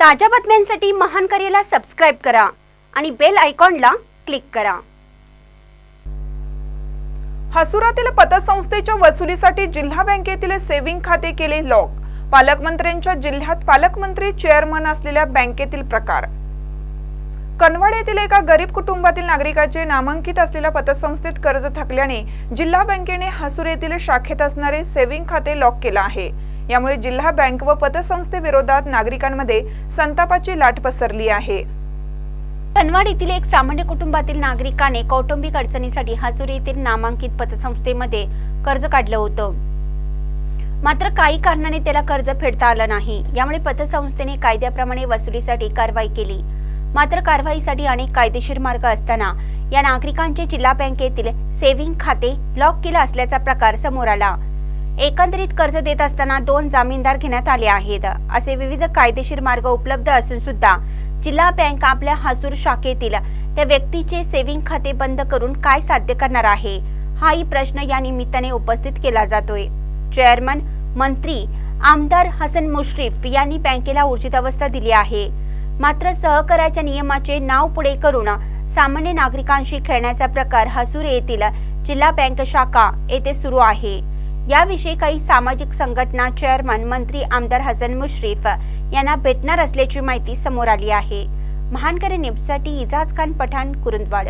ताज्या बातम्यांसाठी महान करेला सबस्क्राईब करा आणि बेल आयकॉनला क्लिक करा. हसुरातील पतसंस्थेच्या वसुलीसाठी जिल्हा बँकेतील सेव्हिंग खाते केले लॉक पालकमंत्र्यांच्या जिल्ह्यात पालकमंत्री चेअरमन असलेल्या बँकेतील प्रकार. कनवाड येथील एका गरीब कुटुंबातील नागरिकाचे नामांकित असलेल्या पतसंस्थेत कर्ज थकल्याने जिल्हा बँकेने हसूर येथील शाखेत असणारे सेव्हिंग खाते लॉक केलं आहे. यामुळे जिल्हा बँक व पतसंस्थेविरोधात नागरिकांमध्ये संतापाची लाट पसरली आहे. कनवाड येथील एक सामान्य कुटुंबातील नागरिकाने कौटुंबिक अडचणीसाठी हसूर येथील नामांकित पतसंस्थेमध्ये कर्ज काढलं होतं. मात्र काही कारणाने त्याला कर्ज फेडता आलं नाही. यामुळे पतसंस्थेने कायद्याप्रमाणे वसुलीसाठी कारवाई केली. मात्र कारवाईसाठी अनेक कायदेशीर मार्ग असताना या नागरिकांचे जिल्हा बँकेतील सेव्हिंग खाते लॉक केलं असल्याचा प्रकार समोर आला. एकंदरीत कर्ज देत असताना दोन जामीनदार घेण्यात आले आहेत. असे विविध कायदेशीर मार्ग उपलब्ध असून सुद्धा जिल्हा बँक आपल्या हसूर शाखेतील त्या व्यक्तीचे सेव्हिंग खाते बंद करून काय साध्य करणार आहे हाही प्रश्न या निमित्ताने उपस्थित केला जातोय. चेअरमन मंत्री आमदार हसन मुश्रीफ यांनी बँकेला ऊर्जित अवस्था दिली आहे. मात्र सहकार्याच्या नियमाचे नाव पुढे करून सामान्य नागरिकांशी खेळण्याचा प्रकार हसूर येथील जिल्हा बँक शाखा येथे सुरू आहे. याविषयी काही सामाजिक संघटना चेअरमन मंत्री आमदार हसन मुश्रीफ यांना भेटणार असल्याची माहिती समोर आली आहे. महानकरे न्यूजसाठी इजाज खान पठाण कुरुंदवाड.